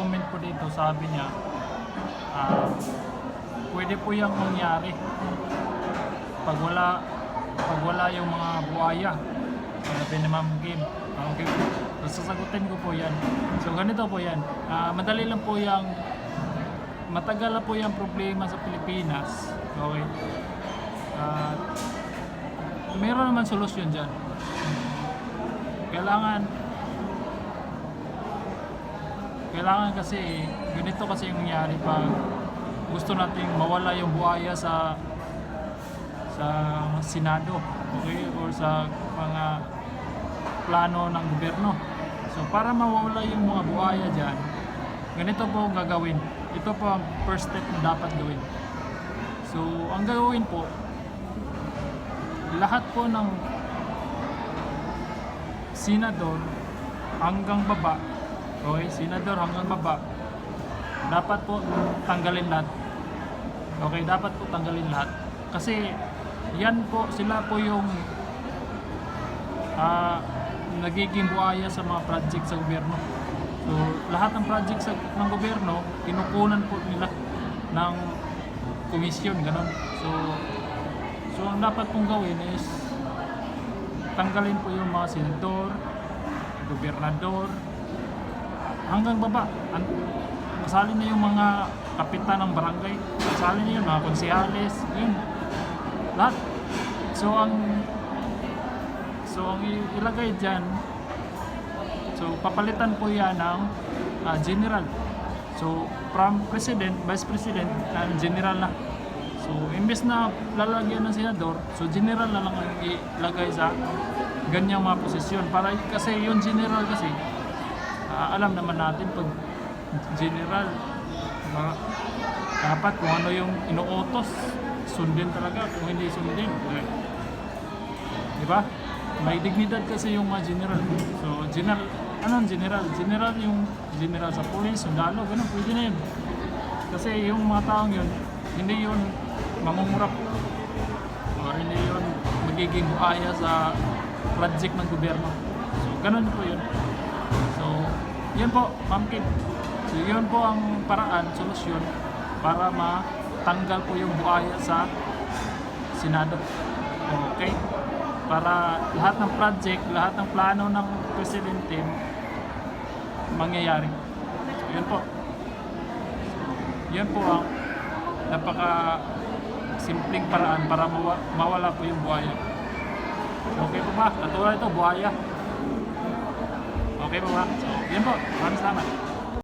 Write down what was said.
nag-comment po dito, sabi niya, ah, pwede po yung mangyari pag wala pag wala yung mga buhaya. Sabi ni Ma'am Kim. Ah, Okay. So, sasagutin ko po yan. So ganito po yan. Ah, madali lang po yung matagal na po yung problema sa Pilipinas. Okay. Ah, meron naman solusyon dyan. Kailangan kailangan kasi ganito kasi yung nangyari pag gusto nating mawala yung buhaya sa sa Senado okay? Or sa mga plano ng gobyerno. So para mawala yung mga buhaya dyan ganito po ang gagawin. Ito po ang first step na dapat gawin. So ang gagawin po lahat po ng senador hanggang baba okay senador hanggang baba. Dapat po tanggalin lahat. Okay dapat po tanggalin lahat. Kasi yan po sila po yung ah, nagiging buhaya sa mga project sa gobyerno. So lahat ng project sa, ng gobyerno kinukunan po nila ng komisyon ganun. So so ang dapat pong gawin is tanggalin po yung mga senador gobernador hanggang baba. An kasali na yung mga kapitan ng barangay. Kasali na yun mga konsehales yun. Lahat. So ang so ang ilagay dyan so papalitan po yan ng ah, general. So from president vice president and general na. So imbes na lalagyan ng senador so general na lang ang ilagay sa ganyang mga posisyon. Para kasi yung general kasi Ah, alam naman natin pag general, mga, dapat kung ano yung inuutos, sundin talaga. Kung hindi sundin, eh, di ba? May dignidad kasi yung mga general. So, general, anong general? General yung general sa police, sundalo, ganun, pwede na yun. Kasi yung mga taong yun, hindi yun mangungurap or hindi yun magiging buhaya sa project ng gobyerno. So, ganun po yun. So, yun po, Ma'am Kim. So, yun po ang paraan, solusyon para matanggal po yung buhaya sa Senado. Okay? Para lahat ng project, lahat ng plano ng Presidente mangyayari. Yun po. Yun po ang napaka simpleng paraan para mawa- mawala po yung buhaya. Okay po ba? Natuloy ito, buhaya. Okay po ba? So, salamat.